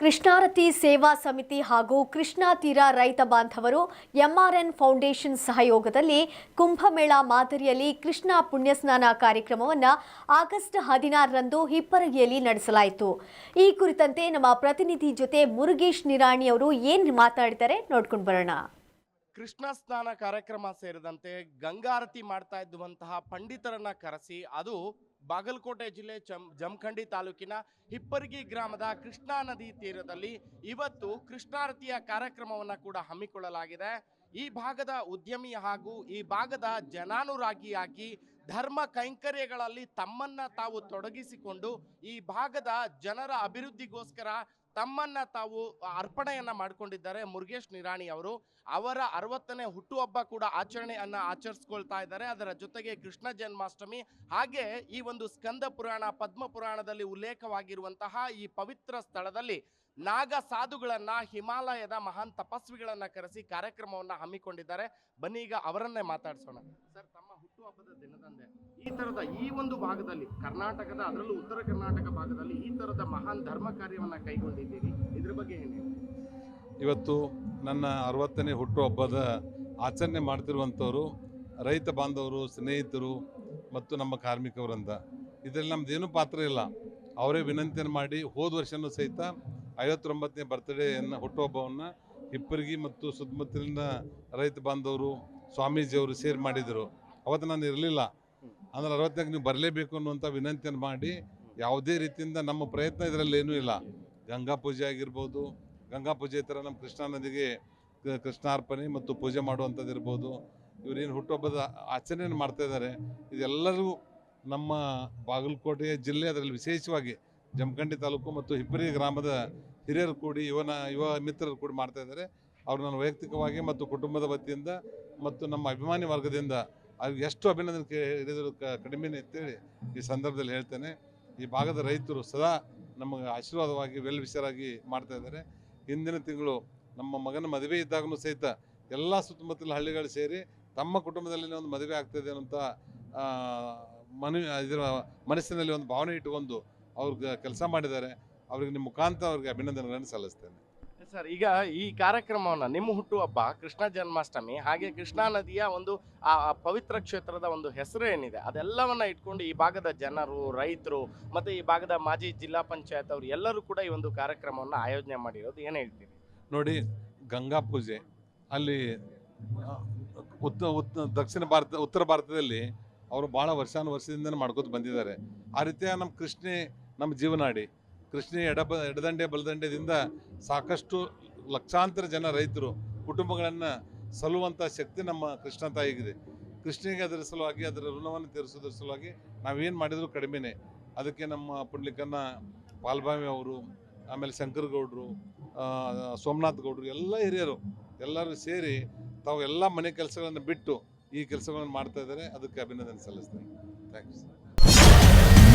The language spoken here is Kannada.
ಕೃಷ್ಣಾರತಿ ಸೇವಾ ಸಮಿತಿ ಹಾಗೂ ಕೃಷ್ಣಾ ತೀರ ರೈತ ಬಾಂಧವರು ಎಂಆರ್ಎನ್ ಫೌಂಡೇಶನ್ ಸಹಯೋಗದಲ್ಲಿ ಕುಂಭಮೇಳ ಮಾದರಿಯಲ್ಲಿ ಕೃಷ್ಣ ಪುಣ್ಯಸ್ನಾನ ಕಾರ್ಯಕ್ರಮವನ್ನು ಆಗಸ್ಟ್ ಹದಿನಾರರಂದು ಹಿಪ್ಪರಗಿಯಲ್ಲಿ ನಡೆಸಲಾಯಿತು. ಈ ಕುರಿತಂತೆ ನಮ್ಮ ಪ್ರತಿನಿಧಿ ಜೊತೆ ಮುರುಗೇಶ್ ನಿರಾಣಿ ಅವರು ಏನು ಮಾತಾಡಿದ್ದಾರೆ ನೋಡ್ಕೊಂಡು ಬರೋಣ. ಕೃಷ್ಣ ಸ್ನಾನ ಕಾರ್ಯಕ್ರಮ ಸೇರಿದಂತೆ ಗಂಗಾರತಿ ಮಾಡ್ತಾ ಇದ್ದುವಂತಹ ಪಂಡಿತರನ್ನ ಕರೆಸಿ, ಅದು ಬಾಗಲಕೋಟೆ ಜಿಲ್ಲೆ ಚಮ್ ಜಮಖಂಡಿ ತಾಲೂಕಿನ ಹಿಪ್ಪರಗಿ ಗ್ರಾಮದ ಕೃಷ್ಣಾ ನದಿ ತೀರದಲ್ಲಿ ಇವತ್ತು ಕೃಷ್ಣಾರತಿಯ ಕಾರ್ಯಕ್ರಮವನ್ನು ಕೂಡ ಹಮ್ಮಿಕೊಳ್ಳಲಾಗಿದೆ. ಈ ಭಾಗದ ಉದ್ಯಮಿ ಹಾಗೂ ಈ ಭಾಗದ ಜನಾನುರಾಗಿಯಾಗಿ ಧರ್ಮ ಕೈಂಕರ್ಯಗಳಲ್ಲಿ ತಮ್ಮನ್ನ ತಾವು ತೊಡಗಿಸಿಕೊಂಡು ಈ ಭಾಗದ ಜನರ ಅಭಿವೃದ್ಧಿಗೋಸ್ಕರ ತಮ್ಮನ್ನ ತಾವು ಅರ್ಪಣೆಯನ್ನ ಮಾಡಿಕೊಂಡಿದ್ದಾರೆ. ಮುರುಗೇಶ್ ನಿರಾಣಿ ಅವರು ಅವರ ಅರವತ್ತನೇ ಹುಟ್ಟುಹಬ್ಬ ಕೂಡ ಆಚರಣೆಯನ್ನ ಆಚರಿಸ್ಕೊಳ್ತಾ ಇದ್ದಾರೆ. ಅದರ ಜೊತೆಗೆ ಕೃಷ್ಣ ಜನ್ಮಾಷ್ಟಮಿ ಹಾಗೆ ಈ ಒಂದು ಸ್ಕಂದ ಪುರಾಣ, ಪದ್ಮ ಪುರಾಣದಲ್ಲಿ ಉಲ್ಲೇಖವಾಗಿರುವಂತಹ ಈ ಪವಿತ್ರ ಸ್ಥಳದಲ್ಲಿ ನಾಗ ಸಾಧುಗಳನ್ನ, ಹಿಮಾಲಯದ ಮಹಾನ್ ತಪಸ್ವಿಗಳನ್ನ ಕರೆಸಿ ಕಾರ್ಯಕ್ರಮವನ್ನ ಹಮ್ಮಿಕೊಂಡಿದ್ದಾರೆ. ಬನ್ನಿ ಈಗ ಅವರನ್ನೇ ಮಾತಾಡ್ಸೋಣ. ಸರ್, ತಮ್ಮ ಹುಟ್ಟುಹಬ್ಬದ ದಿನದಂದೇ ಈ ತರದ ಈ ಒಂದು ಭಾಗದಲ್ಲಿ, ಕರ್ನಾಟಕದ ಅದರಲ್ಲೂ ಉತ್ತರ ಕರ್ನಾಟಕ ಭಾಗದಲ್ಲಿ ಈ ತರದ ಮಹಾನ್ ಧರ್ಮ ಕಾರ್ಯವನ್ನ ಕೈಗೊಂಡಿದ್ದೀರಿ. ಇದ್ರ ಬಗ್ಗೆ ಏನು ಇವತ್ತು ನನ್ನ ಅರವತ್ತನೇ ಹುಟ್ಟುಹಬ್ಬದ ಆಚರಣೆ ಮಾಡ್ತಿರುವಂಥವರು, ರೈತ ಬಾಂಧವರು, ಸ್ನೇಹಿತರು ಮತ್ತು ನಮ್ಮ ಕಾರ್ಮಿಕವರಿಂದ ಇದರಲ್ಲಿ ನಮ್ಮದೇನೂ ಪಾತ್ರ ಇಲ್ಲ. ಅವರೇ ವಿನಂತಿಯನ್ನು ಮಾಡಿ ಹೋದ ವರ್ಷನೂ ಸಹಿತ ಐವತ್ತೊಂಬತ್ತನೇ ಬರ್ತ್ಡೇಯನ್ನು ಹುಟ್ಟುಹಬ್ಬವನ್ನು ಹಿಪ್ಪರಿಗಿ ಮತ್ತು ಸುತ್ತಮುತ್ತಲಿನ ರೈತ ಬಾಂಧವರು, ಸ್ವಾಮೀಜಿಯವರು ಸೇರಿ ಮಾಡಿದರು. ಅವತ್ತು ನಾನು ಇರಲಿಲ್ಲ. ಅಂದ್ರೆ ಅರವತ್ತಕ್ಕೆ ನೀವು ಬರಲೇಬೇಕು ಅನ್ನುವಂಥ ವಿನಂತಿಯನ್ನು ಮಾಡಿ ಯಾವುದೇ ರೀತಿಯಿಂದ ನಮ್ಮ ಪ್ರಯತ್ನ ಇದರಲ್ಲಿ ಏನೂ ಇಲ್ಲ. ಗಂಗಾ ಪೂಜೆ ಆಗಿರ್ಬೋದು, ಗಂಗಾ ಪೂಜೆ ಥರ ನಮ್ಮ ಕೃಷ್ಣಾ ನದಿಗೆ ಕೃಷ್ಣಾರ್ಪಣೆ ಮತ್ತು ಪೂಜೆ ಮಾಡುವಂಥದ್ದು ಇರ್ಬೋದು. ಇವರೇನು ಹುಟ್ಟುಹಬ್ಬದ ಆಚರಣೆಯನ್ನು ಮಾಡ್ತಾ ಇದ್ದಾರೆ. ಇದೆಲ್ಲರೂ ನಮ್ಮ ಬಾಗಲಕೋಟೆಯ ಜಿಲ್ಲೆ ಅದರಲ್ಲಿ ವಿಶೇಷವಾಗಿ ಜಮಖಂಡಿ ತಾಲೂಕು ಮತ್ತು ಹಿಬ್ಬರಿ ಗ್ರಾಮದ ಹಿರಿಯರು ಕೂಡಿ, ಯುವನ, ಯುವ ಮಿತ್ರರು ಕೂಡಿ ಮಾಡ್ತಾ ಇದ್ದಾರೆ. ಅವ್ರು ನಾನು ವೈಯಕ್ತಿಕವಾಗಿ ಮತ್ತು ಕುಟುಂಬದ ವತಿಯಿಂದ ಮತ್ತು ನಮ್ಮ ಅಭಿಮಾನಿ ವರ್ಗದಿಂದ ಅವ್ರಿಗೆ ಎಷ್ಟು ಅಭಿನಂದನೆ ಹಿಡಿದ್ರು ಕಡಿಮೆನೇ ಅಂತೇಳಿ ಈ ಸಂದರ್ಭದಲ್ಲಿ ಹೇಳ್ತೇನೆ. ಈ ಭಾಗದ ರೈತರು ಸದಾ ನಮಗೆ ಆಶೀರ್ವಾದವಾಗಿ ವೆಲ್ ವಿಷರಾಗಿ ಮಾಡ್ತಾ ಇದ್ದಾರೆ. ಹಿಂದಿನ ತಿಂಗಳು ನಮ್ಮ ಮಗನ ಮದುವೆ ಇದ್ದಾಗಲೂ ಸಹಿತ ಎಲ್ಲ ಸುತ್ತಮುತ್ತಲ ಹಳ್ಳಿಗಳು ಸೇರಿ ತಮ್ಮ ಕುಟುಂಬದಲ್ಲಿ ಒಂದು ಮದುವೆ ಆಗ್ತದೆ ಅನ್ನೋಂಥ ಮನ ಇದರ ಮನಸ್ಸಿನಲ್ಲಿ ಒಂದು ಭಾವನೆ ಇಟ್ಟುಕೊಂಡು ಅವ್ರಿಗೆ ಕೆಲಸ ಮಾಡಿದ್ದಾರೆ ಅವ್ರಿಗೆ ನಿಮ್ಮ ಮುಖಾಂತರ ಅವ್ರಿಗೆ ಅಭಿನಂದನೆಗಳನ್ನು ಸಲ್ಲಿಸ್ತೇನೆ. ಸರ್ ಈಗ ಈ ಕಾರ್ಯಕ್ರಮವನ್ನ ನಿಮ್ಮ ಹುಟ್ಟುಹಬ್ಬ ಕೃಷ್ಣ ಜನ್ಮಾಷ್ಟಮಿ ಹಾಗೆ ಕೃಷ್ಣಾ ನದಿಯ ಒಂದು ಆ ಪವಿತ್ರ ಕ್ಷೇತ್ರದ ಒಂದು ಹೆಸರು ಏನಿದೆ ಅದೆಲ್ಲವನ್ನ ಇಟ್ಕೊಂಡು ಈ ಭಾಗದ ಜನರು ರೈತರು ಮತ್ತೆ ಈ ಭಾಗದ ಮಾಜಿ ಜಿಲ್ಲಾ ಪಂಚಾಯತ್ ಅವರು ಎಲ್ಲರೂ ಕೂಡ ಈ ಒಂದು ಕಾರ್ಯಕ್ರಮವನ್ನ ಆಯೋಜನೆ ಮಾಡಿರೋದು ಏನು ಹೇಳ್ತೀರಿ? ನೋಡಿ ಗಂಗಾ ಪೂಜೆ ಅಲ್ಲಿ ಉತ್ತ ದಕ್ಷಿಣ ಭಾರತ ಉತ್ತರ ಭಾರತದಲ್ಲಿ ಅವರು ಭಾಳ ವರ್ಷಾನು ವರ್ಷದಿಂದ ಮಾಡ್ಕೋತ ಬಂದಿದ್ದಾರೆ. ಆ ರೀತಿಯ ನಮ್ಮ ಕೃಷ್ಣೆ ನಮ್ಮ ಜೀವನಾಡಿ ಕೃಷ್ಣ ಎಡ ಎಡದಂಡೆ ಬಲದಂಡೆದಿಂದ ಸಾಕಷ್ಟು ಲಕ್ಷಾಂತರ ಜನ ರೈತರು ಕುಟುಂಬಗಳನ್ನು ಸಲ್ಲುವಂಥ ಶಕ್ತಿ ನಮ್ಮ ಕೃಷ್ಣ ತಾಯಿಗಿದೆ. ಕೃಷ್ಣಿಗೆ ಅದರ ಸಲುವಾಗಿ ಅದರ ಋಣವನ್ನು ತೀರಿಸೋದ್ರ ಸಲುವಾಗಿ ನಾವೇನು ಮಾಡಿದರೂ ಕಡಿಮೆನೇ. ಅದಕ್ಕೆ ನಮ್ಮ ಪುಂಡ್ಲಿಕನ್ನ ಪಾಲ್ಬಾವಿ ಅವರು, ಆಮೇಲೆ ಶಂಕರಗೌಡರು ಗೌಡರು ಸೋಮನಾಥ್ ಗೌಡರು, ಎಲ್ಲ ಹಿರಿಯರು ಎಲ್ಲರೂ ಸೇರಿ ತಾವು ಎಲ್ಲ ಮನೆ ಕೆಲಸಗಳನ್ನು ಬಿಟ್ಟು ಈ ಕೆಲಸಗಳನ್ನು ಮಾಡ್ತಾ ಇದ್ದಾರೆ. ಅದಕ್ಕೆ ಅಭಿನಂದನೆ ಸಲ್ಲಿಸ್ತೇನೆ. ಥ್ಯಾಂಕ್ಸ್